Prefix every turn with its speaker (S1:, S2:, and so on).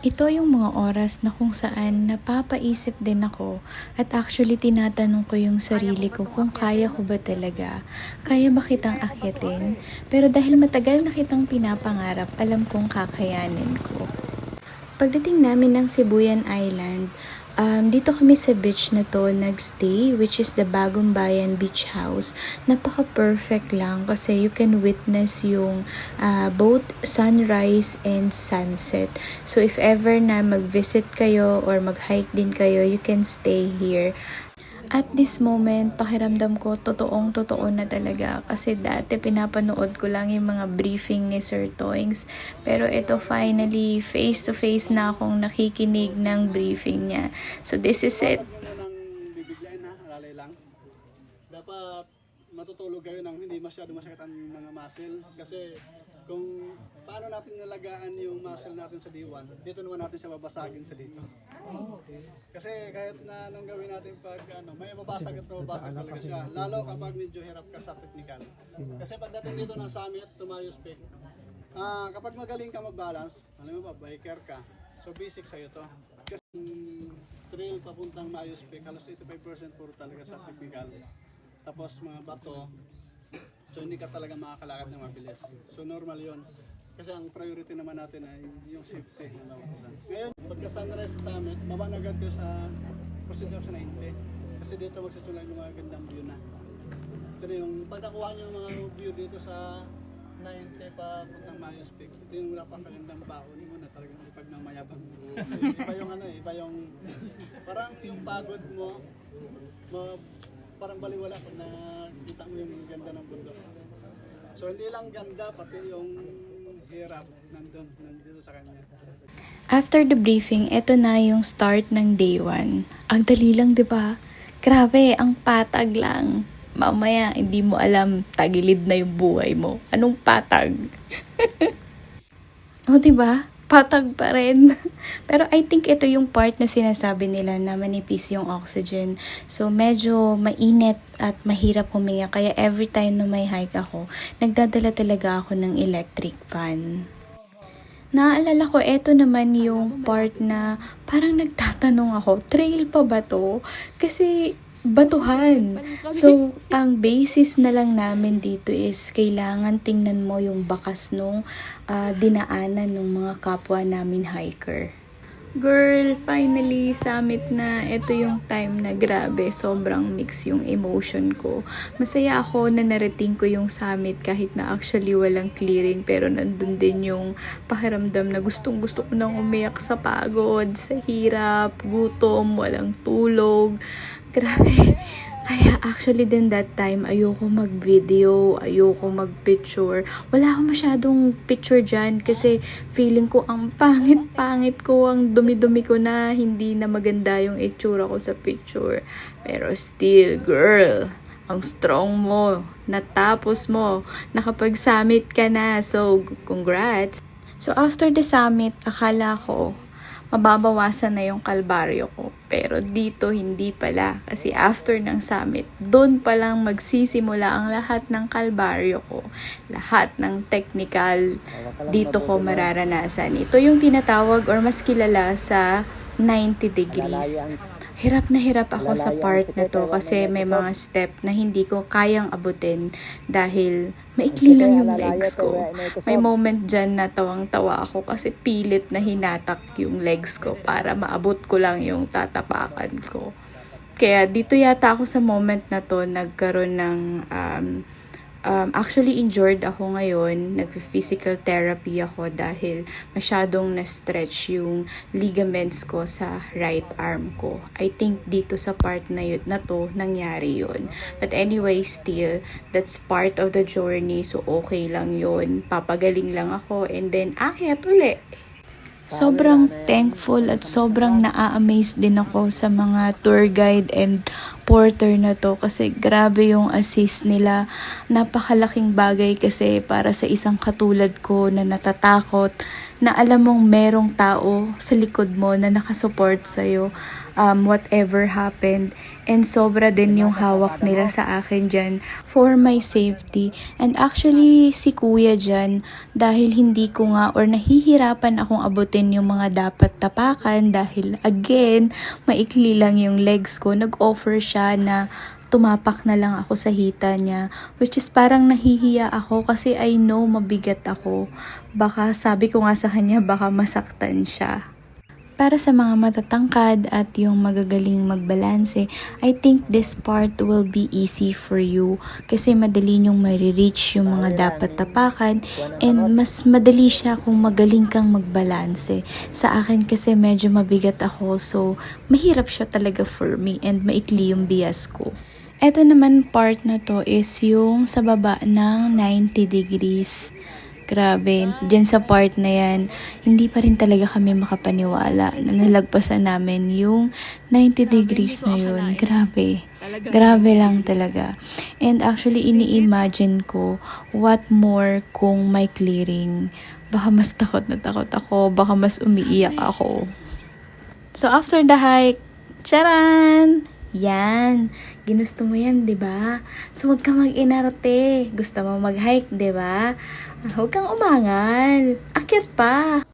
S1: Ito yung mga oras na kung saan napapaisip din ako at actually tinatanong ko yung sarili ko kung kaya ko ba talaga. Kaya ba kitang akyatin? Pero dahil matagal na kitang pinapangarap, alam kong kakayanin ko. Pagdating namin ng Sibuyan Island, um, dito kami sa beach na to nagstay, which is the Bagong Bayan Beach House. Napaka-perfect lang kasi you can witness yung uh, both sunrise and sunset. So if ever na mag-visit kayo or mag-hike din kayo, you can stay here. At this moment, pakiramdam ko totoong totoo na talaga. Kasi dati pinapanood ko lang yung mga briefing ni Sir Toings. Pero ito finally, face to face na akong nakikinig ng briefing niya. So this is it.
S2: Dapat matutulog kayo nang hindi masyado masakit ang mga muscle. Kasi kung paano natin nalagaan yung muscle natin sa D1, dito naman natin siya babasagin sa dito. Kasi kahit na anong gawin natin pag ano, may mabasag at mabasag talaga siya. Lalo kapag medyo hirap ka sa technical. Kasi pagdating dito ng summit, tumayos peak, ah kapag magaling ka mag-balance, alam mo ba, biker ka, so basic sa'yo to. Kasi yung trail papuntang Mayos Peak, halos 85% puro talaga sa technical. Tapos mga bato, so hindi ka talaga makakalakad ng mabilis. So normal yon kasi ang priority naman natin ay yung safety. Ano, Ngayon, pagka sunrise sa summit, baba na agad kayo sa proceed ako sa 90. Kasi dito magsisulay yung mga gandang view na. Ito na yung, pag nakuha nyo yung mga view dito sa 90 pa puntang Mayos Peak, ito yung napakagandang baon mo na talagang ipag ng mayabang. iba yung ano eh, iba yung, parang yung pagod mo, mo parang baliwala pag nakita mo yung ganda ng bundok. So hindi lang ganda, pati yung hirap nandun, nandito sa kanya.
S1: After the briefing, eto na yung start ng day 1. Ang dali lang, di ba? Grabe, ang patag lang. Mamaya, hindi mo alam, tagilid na yung buhay mo. Anong patag? o, di ba? Patag pa rin. Pero I think ito yung part na sinasabi nila na manipis yung oxygen. So, medyo mainit at mahirap huminga. Kaya every time na may hike ako, nagdadala talaga ako ng electric fan. Naaalala ko, eto naman yung part na parang nagtatanong ako, trail pa ba to? Kasi batuhan. So, ang basis na lang namin dito is kailangan tingnan mo yung bakas nung ah, dinaanan ng mga kapwa namin hiker. Girl, finally, summit na. Ito yung time na grabe, sobrang mix yung emotion ko. Masaya ako na narating ko yung summit kahit na actually walang clearing. Pero nandun din yung pakiramdam na gustong gusto ko nang umiyak sa pagod, sa hirap, gutom, walang tulog. Grabe. Kaya actually din that time, ayoko mag-video, ayoko mag-picture. Wala akong masyadong picture dyan kasi feeling ko ang pangit-pangit ko, ang dumi-dumi ko na, hindi na maganda yung itsura ko sa picture. Pero still, girl, ang strong mo, natapos mo, nakapag-summit ka na. So, congrats! So, after the summit, akala ko, mababawasan na yung kalbaryo ko. Pero dito hindi pala kasi after ng summit, doon pa lang magsisimula ang lahat ng kalbaryo ko. Lahat ng technical dito ko mararanasan. Ito yung tinatawag or mas kilala sa 90 degrees. Hirap na hirap ako sa part na to kasi may mga step na hindi ko kayang abutin dahil maikli lang yung legs ko. May moment dyan na tawang-tawa ako kasi pilit na hinatak yung legs ko para maabot ko lang yung tatapakan ko. Kaya dito yata ako sa moment na to nagkaroon ng um, um, actually injured ako ngayon. Nag-physical therapy ako dahil masyadong na-stretch yung ligaments ko sa right arm ko. I think dito sa part na yun, na to, nangyari yun. But anyway, still, that's part of the journey. So, okay lang yun. Papagaling lang ako and then, akyat uli. Sobrang thankful at sobrang naa-amaze din ako sa mga tour guide and porter na to kasi grabe yung assist nila. Napakalaking bagay kasi para sa isang katulad ko na natatakot, na alam mong merong tao sa likod mo na nakasupport sa'yo um, whatever happened. And sobra din yung hawak nila sa akin dyan for my safety. And actually, si kuya dyan, dahil hindi ko nga or nahihirapan akong abutin yung mga dapat tapakan dahil again, maikli lang yung legs ko, nag-offer siya na tumapak na lang ako sa hita niya. Which is parang nahihiya ako kasi I know mabigat ako. Baka sabi ko nga sa kanya, baka masaktan siya. Para sa mga matatangkad at yung magagaling magbalanse, I think this part will be easy for you kasi madali nyong marireach yung mga dapat tapakan and mas madali siya kung magaling kang magbalanse. Sa akin kasi medyo mabigat ako so mahirap siya talaga for me and maikli yung bias ko. Ito naman part na to is yung sa baba ng 90 degrees. Grabe, dyan sa part na yan, hindi pa rin talaga kami makapaniwala na nalagpasan namin yung 90 degrees na yun. Grabe. Grabe lang talaga. And actually, ini-imagine ko what more kung may clearing. Baka mas takot na takot ako. Baka mas umiiyak ako. So, after the hike, charan! Yan. Ginusto mo yan, di ba? So, huwag ka mag-inarte. Gusto mo mag-hike, di ba? Huwag kang umangal. Akit pa.